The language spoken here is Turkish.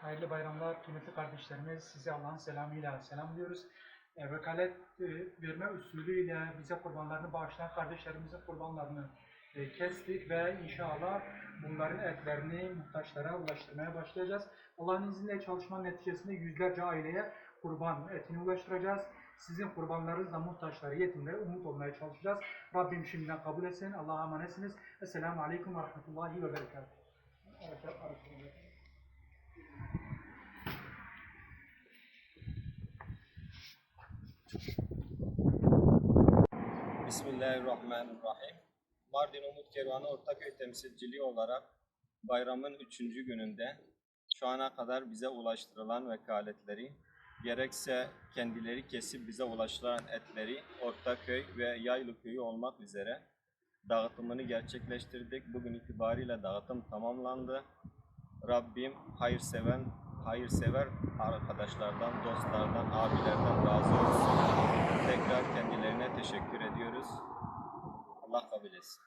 Hayırlı bayramlar kıymetli kardeşlerimiz. Sizi Allah'ın selamıyla selamlıyoruz. E, vekalet e, verme usulüyle bize kurbanlarını bağışlayan kardeşlerimizin kurbanlarını e, kestik ve inşallah bunların etlerini muhtaçlara ulaştırmaya başlayacağız. Allah'ın izniyle çalışmanın neticesinde yüzlerce aileye kurban etini ulaştıracağız. Sizin kurbanlarınızla muhtaçlara, yetimlere umut olmaya çalışacağız. Rabbim şimdiden kabul etsin. Allah'a emanetsiniz. Esselamu Aleyküm ve Rahmetullahi ve Berekatuhu. Bismillahirrahmanirrahim. Mardin Umut Kervanı Ortaköy temsilciliği olarak bayramın üçüncü gününde şu ana kadar bize ulaştırılan vekaletleri, gerekse kendileri kesip bize ulaştıran etleri Ortaköy ve Yaylı Köyü olmak üzere dağıtımını gerçekleştirdik. Bugün itibariyle dağıtım tamamlandı. Rabbim hayırseven, hayırsever arkadaşlardan, dostlardan, abilerden razı olsun. Tekrar kendilerine teşekkür ediyoruz. Allah kabul etsin.